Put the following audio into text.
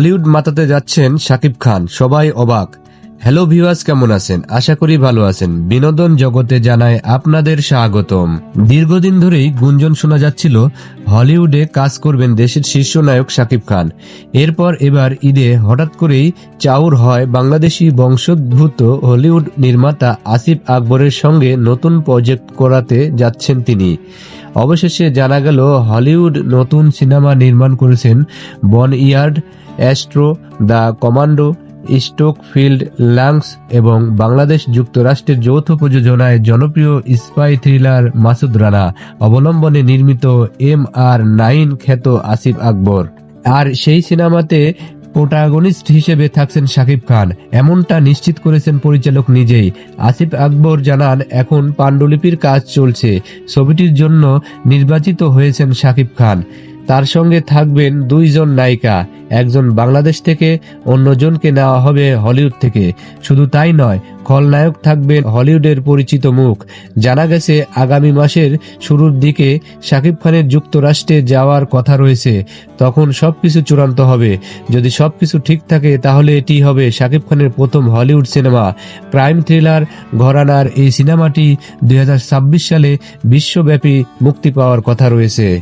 Hollywood মাতাতে যাচ্ছেন শাকিব খান সবাই অবাক। হ্যালো ভিউয়ার্স কেমন আছেন? আশা করি ভালো আছেন। বিনোদন জগতে জানায় আপনাদের স্বাগতম। দীর্ঘদিন ধরেই গুঞ্জন শোনা যাচ্ছিল, হলিউডে কাজ করবেন দেশের শীর্ষ নায়ক শাকিব খান। এরপর এবার ঈদে হঠাৎ করেই চাউর হয় বাংলাদেশি বংশোদ্ভূত হলিউড নির্মাতা আসিফ আকবরের সঙ্গে নতুন প্রজেক্ট করাতে যাচ্ছেন তিনি। অবশেষে জানা গেল, হলিউড নতুন সিনেমা নির্মাণ করেছেন Boneyard, Astro, The Commando Stoke Field, Lungs এবং বাংলাদেশ যুক্তরাষ্ট্রের যৌথ প্রযোজনায় জনপ্রিয় স্পাই থ্রিলার মাসুদ রানা, অবলম্বনে নির্মিত এম আর নাইন খ্যাত আসিফ আকবর। আর সেই সিনেমাতে প্রোটাগনিস্ট হিসেবে থাকছেন শাকিব খান। এমনটা নিশ্চিত করেছেন পরিচালক নিজেই। আসিফ আকবর জানান, এখন পাণ্ডুলিপির কাজ চলছে। ছবিটির জন্য নির্বাচিত হয়েছেন শাকিব খান। তার সঙ্গে থাকবেন দুইজন নায়িকা, একজন বাংলাদেশ থেকে, অন্যজনকে নেওয়া হবে হলিউড থেকে। শুধু তাই নয়, খলনায়ক থাকবেন হলিউডের পরিচিত মুখ। জানা গেছে, আগামী মাসের শুরুর দিকে শাকিব খানের যুক্তরাষ্ট্রে যাওয়ার কথা রয়েছে। তখন সবকিছু চূড়ান্ত হবে। যদি সবকিছু ঠিক থাকে, তাহলে এটি হবে শাকিব খানের প্রথম হলিউড সিনেমা। ক্রাইম থ্রিলার ঘরানার এই সিনেমাটি দুই হাজার ছাব্বিশ সালে বিশ্বব্যাপী মুক্তি পাওয়ার কথা রয়েছে।